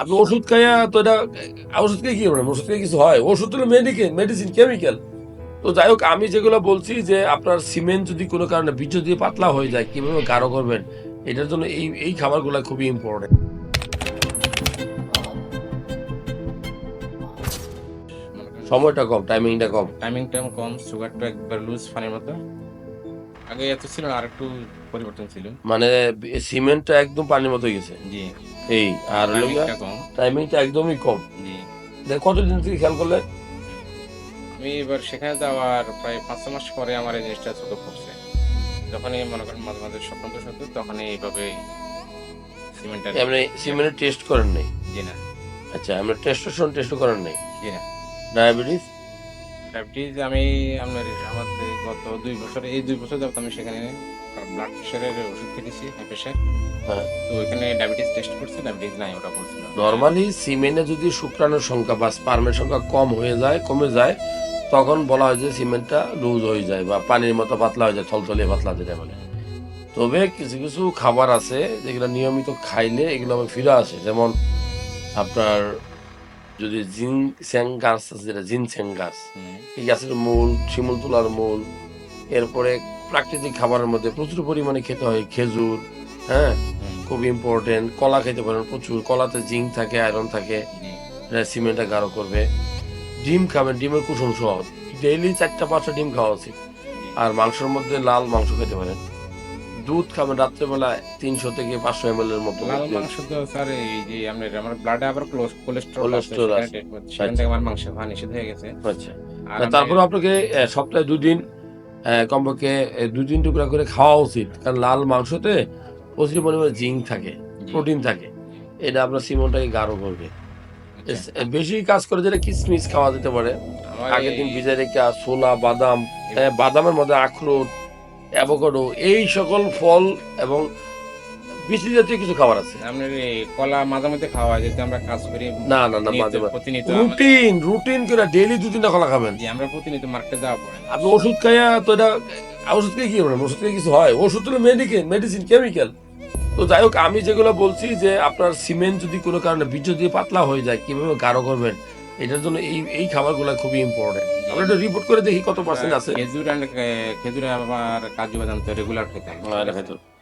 আপনি ওষুধ খাইয়া তো এটা ওষুধ খেয়ে কি করবেন ওষুধ খেয়ে কিছু হয়? ওষুধ হলো মেডিকেল মেডিসিন কেমিক্যাল তো যাই হোক আমি যেগুলো বলছি যে আপনার সিমেন্ট যদি কোনো কারণে বীজ দিয়ে পাতলা হয়ে যায় কীভাবে গাঢ় করবেন এটার জন্য এই এই খাবারগুলো খুবই ইম্পর্টেন্ট সময়টা কম টাইমিংটা কম। টাইমিং টাইম কম সুগারটা একবার লুজ ফানির মতো। আগে এত ছিল আর একটু পরিবর্তন ছিল। মানে সিমেন্টটা একদম পানির মতো হয়ে গেছে। জি। এই আর টাইমিংটা টাইমিংটা একদমই কম। কতদিন থেকে খেয়াল করলে? আমি এবার সেখানে যাওয়ার প্রায় পাঁচ মাস পরে আমার এই জিনিসটা চোখে পড়ছে যখনই মনে করেন মাঝে মাঝে স্বপ্ন তো সত্য তখন এইভাবে সিমেন্টের এমনি সিমেন্টের টেস্ট করেন নাই? জি না। আচ্ছা আমরা টেস্টোস্টেরন টেস্ট করেন নাই? জি না। ডায়াবেটিস ডায়াবেটিস আমি আপনার আমাদের গত দুই বছর এই দুই বছর যাবত আমি সেখানে ব্লাড প্রেশারের ওষুধ খেতেছি হাই প্রেশার হ্যাঁ। তো ওইখানে ডায়াবেটিস টেস্ট করছে ডায়াবেটিস নাই ওটা বলছিল। নর্মালি সিমেন্টে যদি শুক্রাণুর সংখ্যা বা স্পার্মের সংখ্যা কম হয়ে যায় কমে যায় তখন বলা হয় যে সিমেন্টটা লুজ হয়ে যায় বা পানির মতো পাতলা হয়ে যায় থলথলিয়ে পাতলা যেটা বলে। তবে কিছু কিছু খাবার আছে যেগুলো নিয়মিত খাইলে এগুলো আবার ফিরে আসে। যেমন আপনার যদি জিন স্যাং গাছ আছে যেটা জিন স্যাং গাছ এই গাছের মূল শিমুল তুলার মূল এরপরে প্রাকৃতিক খাবারের মধ্যে প্রচুর পরিমাণে খেতে হয় খেজুর হ্যাঁ? খুব ইম্পর্টেন্ট কলা খেতে পারেন প্রচুর কলাতে জিঙ্ক থাকে আয়রন থাকে সিমেন্টটা গাঢ় করবে। ডিম খাবেন ডিমের কুসুম সহ ডেইলি চারটা পাঁচটা ডিম খাওয়া উচিত। আর মাংসের মধ্যে লাল মাংস খেতে পারেন। দুধ খাবেন রাত্রেবেলায় তিনশো থেকে পাঁচশো এম এল এর মতো লাল মাংস তো স্যার এই যে আপনার আমার ব্লাডে আবার কোলেস্ট্রল Cholesterol আছে। সেখান থেকে আমার মাংস খাওয়া নিষেধ হয়ে গেছে। আচ্ছা। তারপরে আপনাকে সপ্তাহে দুদিন কমপক্ষে তিন টুকরা করে খাওয়া উচিত। কারণ লাল মাংসতে প্রচুর পরিমাণে জিঙ্ক থাকে প্রোটিন থাকে। এটা আপনার সিমনটাকে গাঢ় করবে। আচ্ছা। বেশি কাজ করে যেটা কিসমিস খাওয়া যেতে পারে। আগের দিন ভিজে রেখে ছোলা বাদাম বাদামের মধ্যে আখরোট অ্যাভোকাডো এই সকল ফল এবং বৃষ্টি জাতীয় কিছু খাবার আছে। আপনার কলা মাঝে মধ্যে খাওয়া হয় যদি আমরা কাজ করি না না না মাঝে মাঝে প্রতিনিয়ত রুটিন রুটিন করে ডেইলি দু তিনটা কলা খাবেন। জি আমরা প্রতিনিয়ত মার্কেটে যাওয়া পড়ে। আপনি ওষুধ খাইয়া তো এটা ওষুধ খেয়ে কি করবেন ওষুধ খেয়ে কিছু হয়? ওষুধ হলো মেডিকেল মেডিসিন কেমিক্যাল তো যাই হোক আমি যেগুলো বলছি যে আপনার সিমেন্ট যদি কোনো কারণে বীজ দিয়ে পাতলা হয়ে যায় কীভাবে গাঢ় করবেন? এটার জন্য এই এই খাবারগুলো খুবই ইম্পর্টেন্ট আমরা একটু রিপোর্ট করে দেখি কত পার্সেন্ট আছে। খেজুর খেজুরে আবার কাজু বাদাম তো রেগুলার খেতাম হয়। হবে।